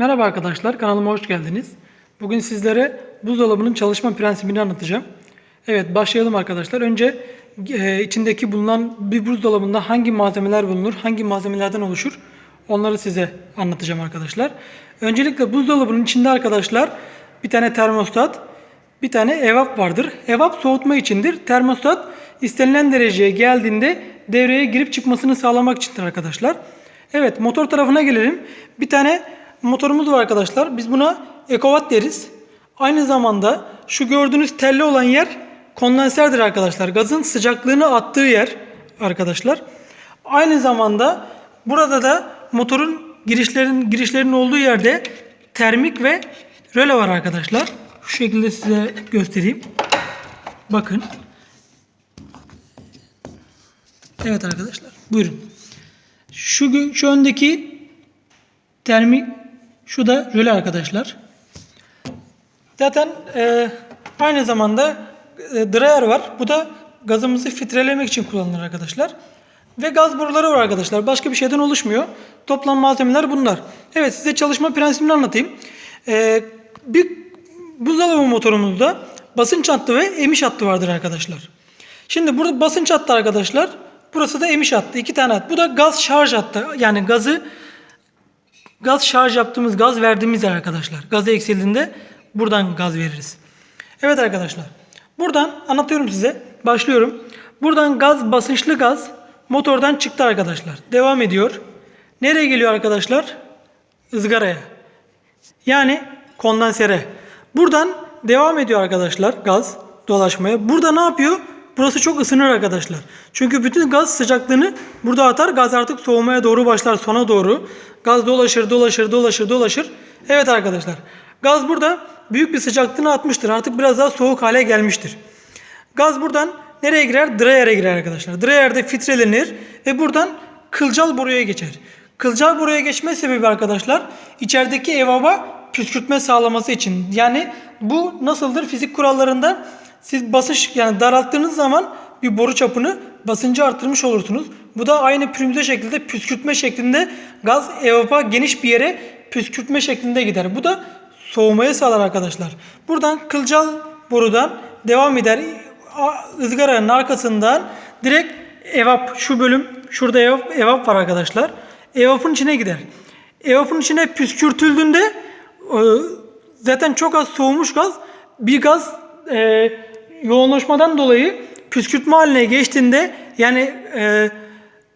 Merhaba arkadaşlar, kanalıma hoş geldiniz. Bugün sizlere buzdolabının çalışma prensibini anlatacağım. Evet, başlayalım arkadaşlar. Önce e, içindeki bulunan bir buzdolabında hangi malzemeler bulunur, hangi malzemelerden oluşur onları size anlatacağım arkadaşlar. Öncelikle buzdolabının içinde arkadaşlar bir tane termostat, bir tane evap vardır. Evap soğutma içindir. Termostat istenilen dereceye geldiğinde devreye girip çıkmasını sağlamak içindir arkadaşlar. Evet motor tarafına gelelim. Bir tane motorumuz var arkadaşlar. Biz buna ekovat deriz. Aynı zamanda şu gördüğünüz telli olan yer kondenserdir arkadaşlar. Gazın sıcaklığını attığı yer arkadaşlar. Aynı zamanda burada da motorun girişlerin girişlerin olduğu yerde termik ve röle var arkadaşlar. Şu şekilde size göstereyim. Bakın. Evet arkadaşlar. Buyurun. Şu, şu öndeki termik şu da röle arkadaşlar. Zaten e, aynı zamanda e, dryer var. Bu da gazımızı filtrelemek için kullanılır arkadaşlar. Ve gaz boruları var arkadaşlar. Başka bir şeyden oluşmuyor. Toplam malzemeler bunlar. Evet size çalışma prensibini anlatayım. E, bir buzdolabı motorumuzda basınç hattı ve emiş hattı vardır arkadaşlar. Şimdi burada basınç hattı arkadaşlar. Burası da emiş hattı. iki tane hat. Bu da gaz şarj hattı. Yani gazı gaz şarj yaptığımız, gaz verdiğimiz yer arkadaşlar. Gazı eksildiğinde buradan gaz veririz. Evet arkadaşlar. Buradan anlatıyorum size. Başlıyorum. Buradan gaz, basınçlı gaz motordan çıktı arkadaşlar. Devam ediyor. Nereye geliyor arkadaşlar? Izgaraya. Yani kondansere. Buradan devam ediyor arkadaşlar gaz dolaşmaya. Burada ne yapıyor? Burası çok ısınır arkadaşlar. Çünkü bütün gaz sıcaklığını burada atar. Gaz artık soğumaya doğru başlar sona doğru. Gaz dolaşır, dolaşır, dolaşır, dolaşır. Evet arkadaşlar. Gaz burada büyük bir sıcaklığını atmıştır. Artık biraz daha soğuk hale gelmiştir. Gaz buradan nereye girer? Dryer'e girer arkadaşlar. Dryer'de filtrelenir ve buradan kılcal boruya geçer. Kılcal boruya geçme sebebi arkadaşlar içerideki evaba püskürtme sağlaması için. Yani bu nasıldır? Fizik kurallarında siz basınç yani daralttığınız zaman bir boru çapını basıncı arttırmış olursunuz. Bu da aynı pürüzde şekilde püskürtme şeklinde gaz evapa geniş bir yere püskürtme şeklinde gider. Bu da soğumayı sağlar arkadaşlar. Buradan kılcal borudan devam eder. Izgaranın arkasından direkt evap şu bölüm şurada evap, evap var arkadaşlar. Evapın içine gider. Evapın içine püskürtüldüğünde e, zaten çok az soğumuş gaz bir gaz e, yoğunlaşmadan dolayı püskürtme haline geçtiğinde yani e,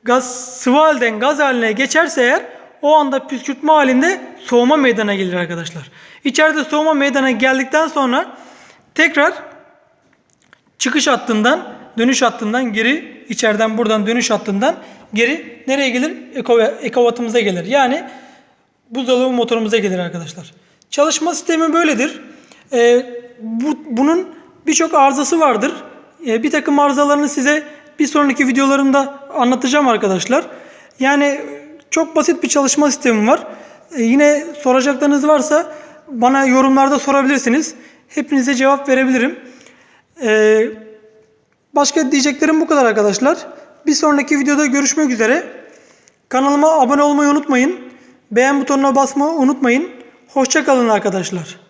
gaz sıvı halden gaz haline geçerse eğer o anda püskürtme halinde soğuma meydana gelir arkadaşlar. İçeride soğuma meydana geldikten sonra tekrar çıkış hattından dönüş hattından geri içeriden buradan dönüş hattından geri nereye gelir? Eko, ekovatımıza gelir. Yani buzdolabı motorumuza gelir arkadaşlar. Çalışma sistemi böyledir. Ee, bu, bunun birçok arızası vardır. Ee, bir takım arızalarını size bir sonraki videolarımda anlatacağım arkadaşlar. Yani çok basit bir çalışma sistemi var. Ee, yine soracaklarınız varsa bana yorumlarda sorabilirsiniz. Hepinize cevap verebilirim. Ee, başka diyeceklerim bu kadar arkadaşlar. Bir sonraki videoda görüşmek üzere. Kanalıma abone olmayı unutmayın. Beğen butonuna basmayı unutmayın. Hoşçakalın arkadaşlar.